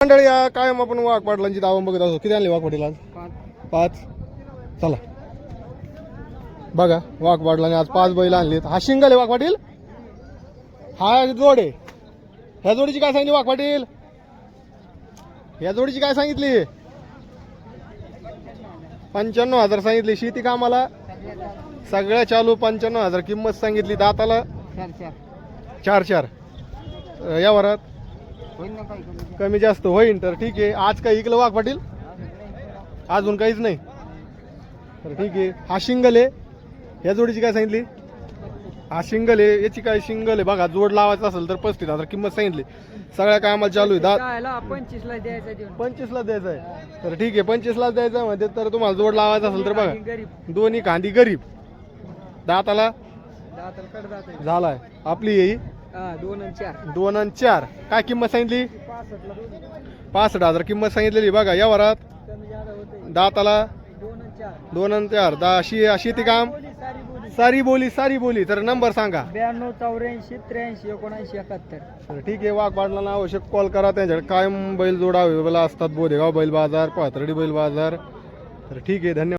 मंडळी या कायम आपण वाघ पाटलांची दावा बघत असतो किती आणली वाघ पाटील आज? पाच. चला. बघा वाघ पाटलाने आज पाच बैल आणलीत. हा शिंगल आहे वाघ पाटील? हा जोड आहे. ह्या जोडीची काय सांगितली वाघ पाटील? या जोडीची काय सांगितली? पंच्याण्णव हजार सांगितली. शेती कामाला? सगळ्या चालू पंच्याण्णव हजार. किंमत सांगितली दाताला? चार चार. या वरात. होईल ना काही कमी कमी जास्त होईन तर ठीक आहे. आज काय इकलं वाघ पाटील? अजून काहीच नाही. तर ठीक आहे. हा शिंगल आहे. या जोडीची काय सांगितली? हा शिंगल आहे. याची काय शिंगल आहे? बघा जोड लावायचं असेल तर पस्तीस हजार किंमत सांगितली. सगळ्या कामाला चालू आहे? दा पंचवीस ला द्यायचा देऊन. पंचवीसला द्यायचं आहे. तर ठीक आहे. पंचवीसला द्यायचं आहे म्हणजे तर तुम्हाला जोड लावायचा असेल तर बघा. गरीब. दोन्ही कांदी गरीब. दाताला? दाताला जात झालाय. आपली येई. हा दोन आणि चार. दोन आणि चार. काय किंमत सांगितली? पासष्ट पासष्ट हजार. किंमत सांगितलेली बघा या वरात. कमी दाताला. दोन आणि चार. दा शे शेती काम? बोली सारी बोली सारी बोली. तर नंबर सांगा. ब्याण्णव चौऱ्याऐंशी त्र्याऐंशी एकोणऐंशी एकाहत्तर. तर ठीक आहे वाघ पाटलांना आवश्यक कॉल करा. त्यांच्याकडे कायम बैल जोड अवेलेबल असतात. बोधेगाव बैल बाजार पाथर्डी बैल बाजार. तर ठीक आहे धन्यवाद.